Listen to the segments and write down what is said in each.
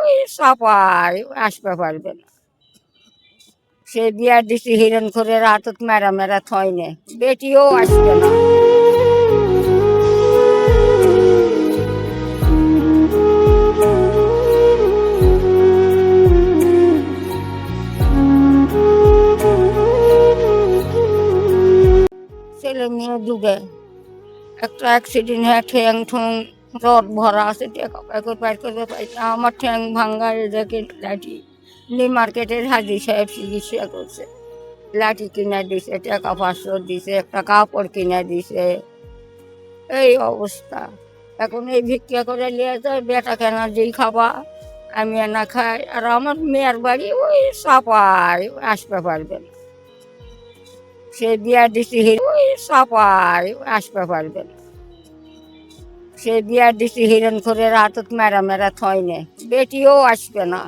ওই চাপায় আসতে পারবে না। সে বিয়ার দিছি হিরণ করে রাতত মেরা মেরা থয় নে বেটিও আসবে না। ছেলে মেয়ে যুগে একটা অ্যাক্সিডেন্ট হয়ে ঠ্যাং ঠুং রড ভরা আছে আমার ঠ্যাং ভাঙ্গা এদেরকে লাঠি নি মার্কেটের হাজি সাহেব চিকিৎসা করছে। লাঠি কিনে দিছে, টাকা পাঁচশো দিছে, একটা কাপড় কিনে দিছে। এই অবস্থা। এখন এই ভিক্ষা করে নিয়ে যায়, বেটা কেনা যেই খাবা, আমি না খাই। আর আমার মেয়ের বাড়ি ওই চাপায় আসতে পারবে না। সে বিয়ার দিছি, ওই চাপায় আসতে পারবে না। সে বিয়ার দিছি, হিরণ করে রাতত মেরা মেরা থয় নে। বেটিও আসবে না।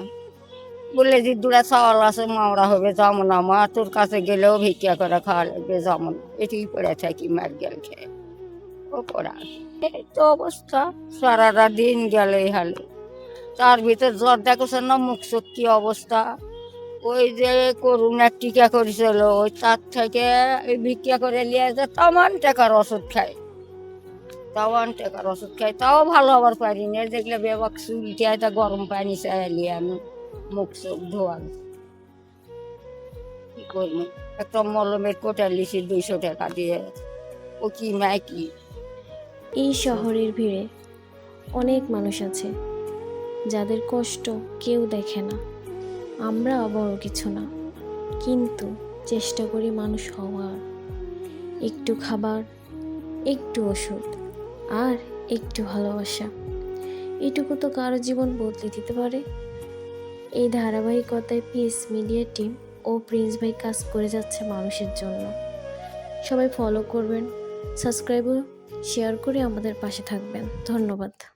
বলে যে দুটা চাওয়াল আছে মাওড়া হবে যাব না মা, তোর কাছে গেলেও ভিক্ষা করে খাওয়া লাগবে যাব না এটি পড়ে থাকি মার গেল খেয়ে। ও পড়া এই তো অবস্থা। সারাটা দিন গেল হালে। তার ভিতর জ্বর দেখছে না, মুখ কি অবস্থা? ওই যে করুণার টিকা করেছিল, ওই তার থেকে ভিক্ষা করে নিয়ে যে তামান টাকার ওষুধ খায়। তাওয়ান টাকার ওষুধ খাই, তাও ভালো হবার পারি না। দেখলে বেবাক চুলকে একটা গরম পানি চাইলি আমি মুখ চোখ ধোয়ান কি করব? একটা মলমের কোটা লিছি দুইশো টাকা দিয়ে। ও কি মায় কি এই শহরের ভিড়ে অনেক মানুষ আছে, যাদের কষ্ট কেউ দেখে না। আমরা বড় কিছু না, কিন্তু চেষ্টা করি মানুষ হওয়ার। একটু খাবার, একটু ওষুধ। আর একটু ভালোবাসা। এটুকু তো কারও জীবন বদলে দিতে পারে। এই ধারাবাহিকতায় পিএস মিডিয়া টিম ও প্রিন্স ভাই কাজ করে যাচ্ছে মানুষের জন্য। সবাই ফলো করবেন, সাবস্ক্রাইব শেয়ার করে আমাদের পাশে থাকবেন। ধন্যবাদ।